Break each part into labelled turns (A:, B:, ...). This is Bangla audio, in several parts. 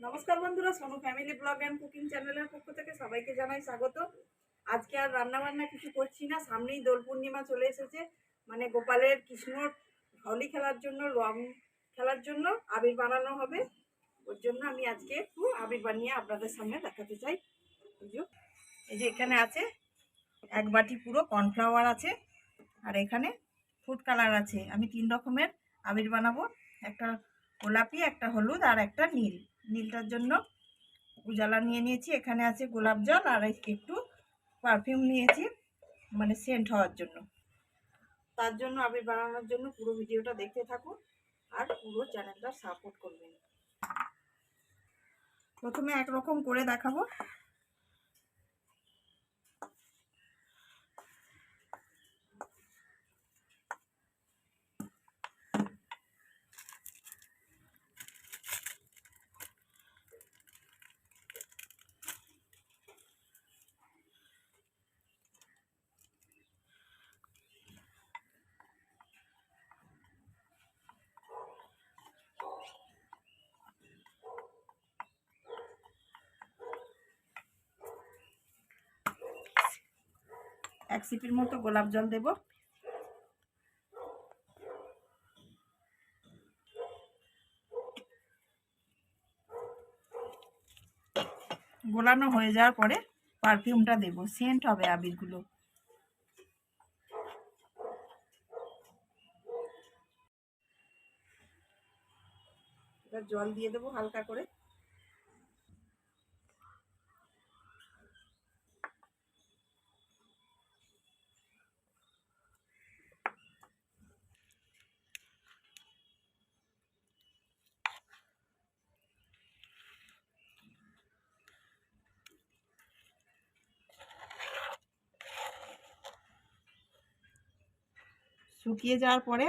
A: নমস্কার বন্ধুরা, Sonu family blog and cooking চ্যানেলের পক্ষ থেকে সবাইকে জানাই স্বাগত। আজকে আর রান্না বান্না কিছু করছি না, সামনেই দোল পূর্ণিমা চলে এসেছে। মানে গোপালের কৃষ্ণর হোলি খেলার জন্য, রং খেলার জন্য আবির বানানো হবে। ওর জন্য আমি আজকে একটু আবির বানিয়ে আপনাদের সামনে দেখাতে চাই। এই যে এখানে আছে, এক বাটি পুরো কর্নফ্লাওয়ার আছে, আর এখানে ফুড কালার আছে। আমি তিন রকমের আবির বানাবো, একটা গোলাপি, একটা হলুদ, আর একটা নীল। নীলটার জন্য উজালা নিয়ে নিয়েছি। এখানে আছে গোলাপ জল আর একটু পারফিউম নিয়েছি মানে সেন্ট হওয়ার জন্য। তার জন্য আবির বানানোর জন্য পুরো ভিডিওটা দেখতে থাকুন আর পুরো চ্যানেলটা সাপোর্ট করবেন। প্রথমে একরকম করে দেখাবো। এক সিপির মতো গোলাপ জল দেব। গোলানো হয়ে যাওয়ার পরে পারফিউমটা দেব, সেন্ট হবে আবিরগুলো। জল দিয়ে দেবো হালকা করে। শুকিয়ে যাওয়ার পরে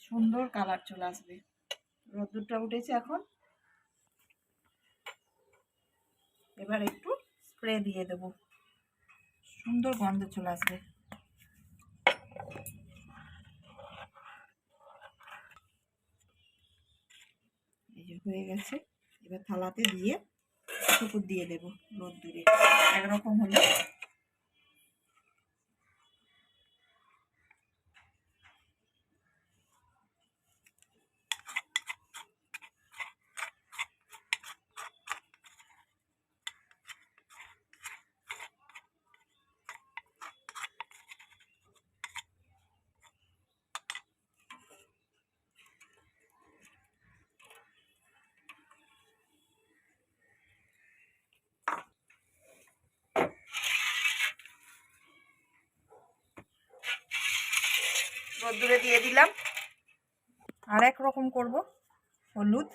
A: সুন্দর কালার চলে আসবে। রোদ্দুরটা উঠেছে এখন। এবার একটু স্প্রে দিয়ে দেব। সুন্দর গন্ধ চলে আসবে। এই যে হয়ে গেছে। এবার থালাতে দিয়ে শুকুর দিয়ে দেব রোদ্দুরে। একরকম হলে রোদ্দুরে দিয়ে দিলাম। আর এক রকম করব হলুদ।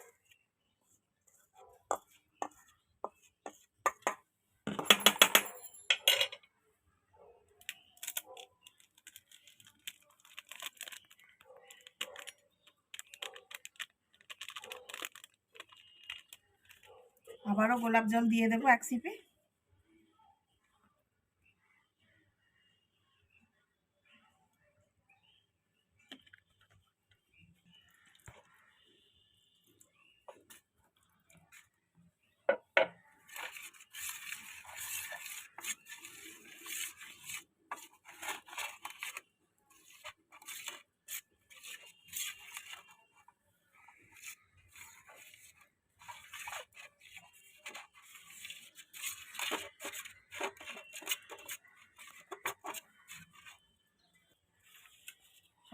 A: আবারও গোলাপ জল দিয়ে দেবো এক সিপে।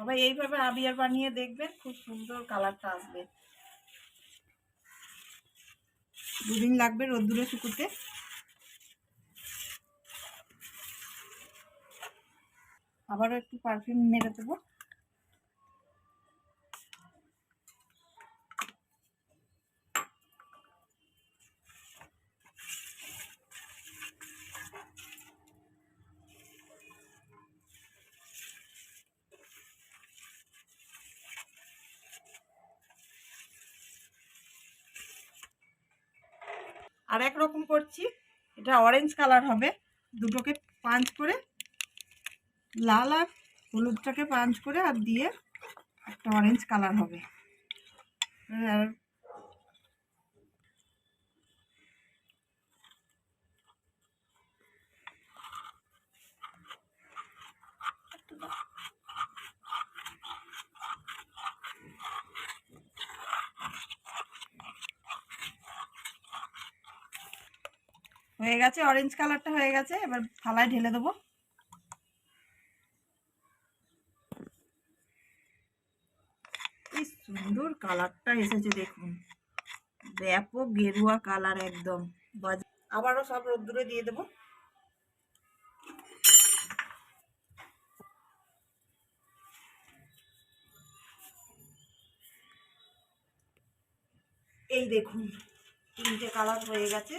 A: সবাই এইভাবে আবিয়ার বানিয়ে দেখবেন, খুব সুন্দর কালারটা আসবে। দুদিন লাগবে রোদ্দুরে শুকুতে। আবারও একটু পারফিউম মেরে দেবো। আর এক রকম করছি। এটা অরেঞ্জ কালার হবে। দুটোকে পাঞ্চ করে লাল আর হলুদটাকে পাঞ্চ করে আর দিয়ে একটা অরেঞ্জ কালার হবে। আর হয়ে গেছে অরেঞ্জ কালারটা হয়ে গেছে, এবার থালায় ঢেলে দেবো। সুন্দর কালারটা এসেছে, দেখুন। ব্যাপক গেরুয়া কালার একদম। আবারও সব রোদ্দুরে দিয়ে দেবো। এই দেখুন, তিনটে কালার হয়ে গেছে।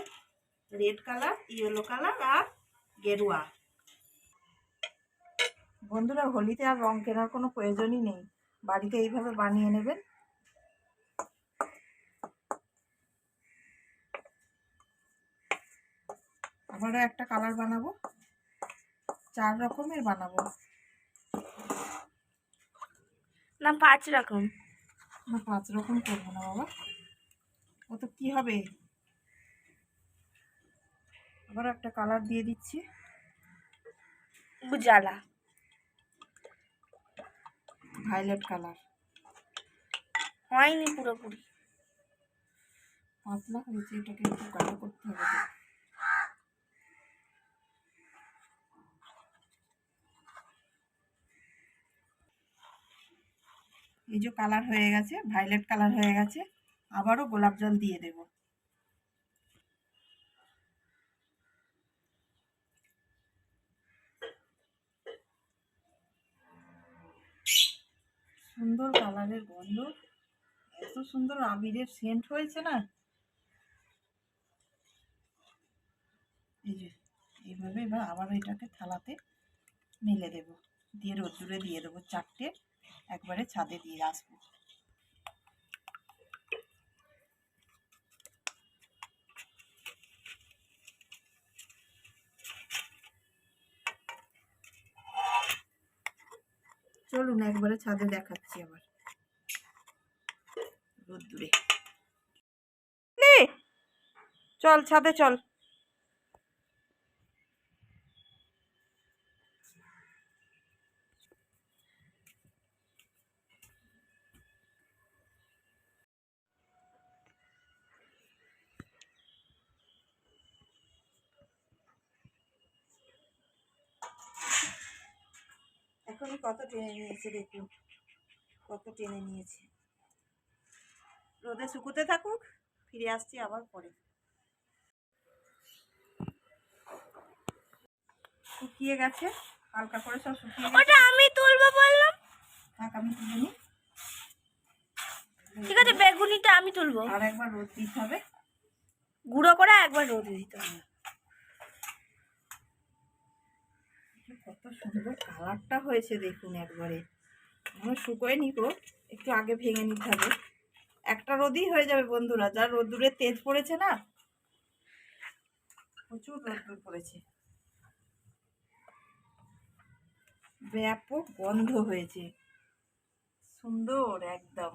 A: রেড কালার ইয়েলো কালার আর গেরুয়া। বন্ধুরা হোলিতে আর রং কেনার কোনো প্রয়োজনই নেই। বাড়িতে এইভাবে বানিয়ে নেবেন। আবারও একটা কালার বানাবো। চার রকমের বানাবো।
B: না পাঁচ রকম।
A: না পাঁচ রকম করব না বাবা। ও তো কী হবে? আবার একটা কালার দিয়ে দিচ্ছি।
B: উজালা।
A: ভায়োলেট কালার
B: হয়নি পুরোপুরি।
A: পাতলা হয়েছে এটাকে একটু গাঢ় করতে হবে। এই যে কালার হয়ে গেছে ভায়োলেট কালার হয়ে গেছে আবারও গোলাপ জল দিয়ে দেব। কালারের গন্ধ। এত সুন্দর আবিরের সেন্ট হয়েছে না? এই যে, এইভাবে এবার আবার এটাকে থালাতে মেলে দেব। দিয়ে রোদ্দুরে দিয়ে দেবো চারটে। একবারে ছাদে দিয়ে আসব। চলুন একবারে ছাদে দেখাচ্ছি আবার। রোদ্দুরে চল ছাদে চল। এখনই কত টেনে নিয়েছে দেখুন। কত টেনে নিয়েছে। রোদে শুকোতে থাকুক ফিরে আসছি আবার পরে। শুকিয়ে গেছে হালকা করে সব শুকিয়ে গেছে।
B: ওটা আমি তুলবো বললাম।
A: থাক আমি তুলে নিই।
B: ঠিক আছে বেগুনিটা আমি তুলবো।
A: আর একবার রোদ দিতে হবে।
B: গুঁড়ো করে একবার রোদে দিতে হবে।
A: কত সুন্দর কালারটা হয়েছে দেখুন একবারে। আমার শুকোয় নি গো একটু আগে ভেঙে নিতে হবে। একটা রোদই হয়ে যাবে বন্ধুরা যা রোদ্দুরের তেজ পড়েছে না? প্রচুর রোদ্দুর পড়েছে। ব্যাপক গন্ধ হয়েছে। সুন্দর একদম।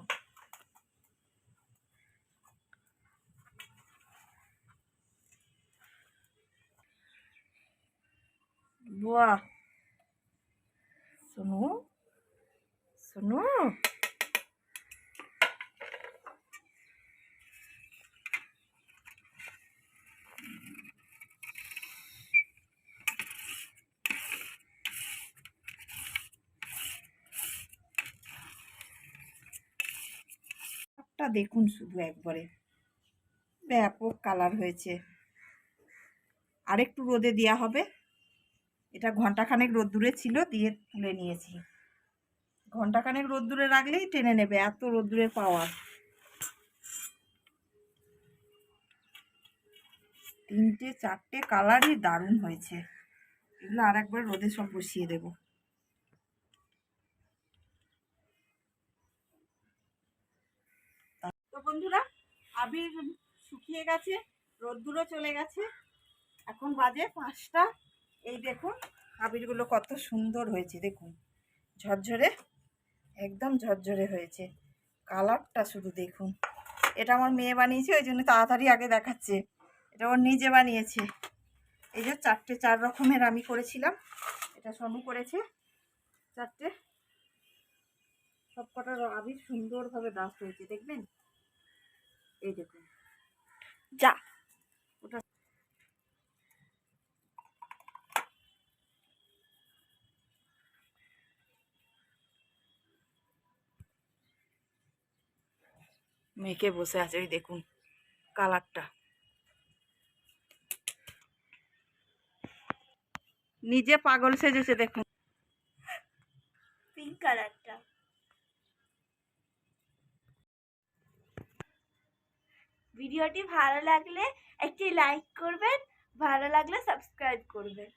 A: বাহ! শোনো শোনো একটা দেখুন শুধু একবারে। ব্যাপক কালার হয়েছে। আরেকটু রোদে দেওয়া হবে। এটা ঘন্টাখানেক রোদ্দুরে ছিল, দিয়ে তুলে নিয়েছি। ঘন্টাখানেক রোদ্দুরে রাখলেই টেনে নেবে, এত রোদ্দুরে পাওয়ার তিনটে, চারটে কালারই দারুণ হয়েছে। এগুলো আর একবার রোদে সব বসিয়ে দেব। বন্ধুরা, আবির শুকিয়ে গেছে, রোদ্দুরও চলে গেছে। এখন বাজে পাঁচটা। এই দেখুন, আবিরগুলো কত সুন্দর হয়েছে, দেখুন। ঝরঝরে, একদম ঝরঝরে হয়েছে। কালারটা শুধু দেখুন। এটা আমার মেয়ে বানিয়েছে, ওই জন্য তাড়াতাড়ি আগে দেখাচ্ছে। এটা ওর নিজে বানিয়েছে। এই যে চারটে, চার রকমের আমি করেছিলাম। এটা সোনু করেছে। চারটে। সব কটার আবির সুন্দরভাবে ডাস্ট হয়েছে, দেখবেন? এই দেখুন
B: যা।
A: মেখে বসে আছে ওই দেখুন কালারটা। নিজে পাগল সেজেছে দেখুন।
B: ভিডিওটি ভালো লাগলে একটি লাইক করবেন ভালো লাগলে সাবস্ক্রাইব করবেন।